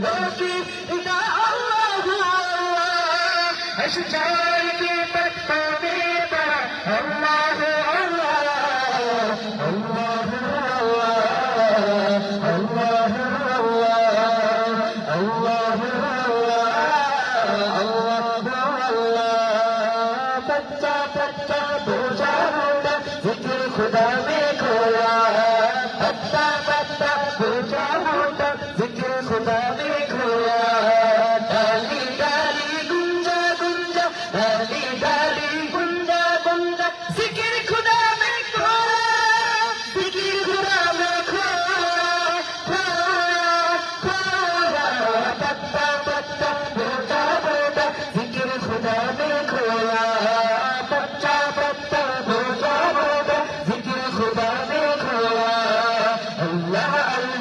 बाकी इदा अल्लाह अल्लाह अशजाल के पत्तों में पड़ा अल्लाह अल्लाह अल्लाह अल्लाह खुदा में खोया पत्ता पत्ता